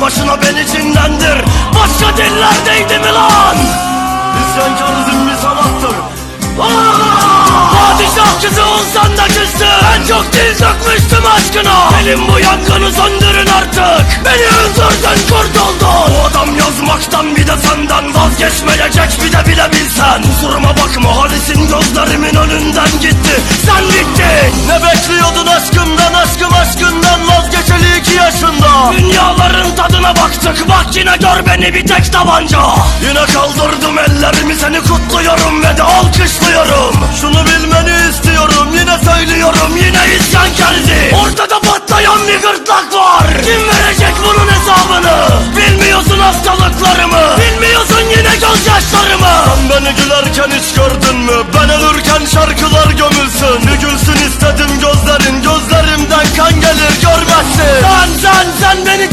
başına beni cinlendir Başka dillerdeydi mi lan? İsyankar bir sanattır. Aa! Padişah kızı olsan da küstü Ben çok dil dökmüştüm aşkına. Benim bu yangını söndürün artık. Beni öldürdün kurtuldun O adam yazmaktan bir de senden vazgeçmeyecek. Bir de bile bilsen Kusuruma bakma Halis'in gözlerimin önünden gitti. Sen gittin Ne bekliyordun aşkımdan aşkım aşkından Dünyaların artık bak yine gör beni bir tek tabanca. Yine kaldırdım ellerimi seni kutluyorum ve de alkışlıyorum. Şunu bilmeni istiyorum yine söylüyorum yine isyan geldi. Ortada patlayan bir gırtlak var. Kim verecek bunun hesabını? Bilmiyorsun hastalıklarımı. Bilmiyorsun yine gözyaşlarımı. Sen beni gülerken hiç gördün mü? Ben ölürken şarkılar gömülsün. Dökülsün istedim gözlerin Gözlerimden kan gelir görmezsin. Sen sen sen beni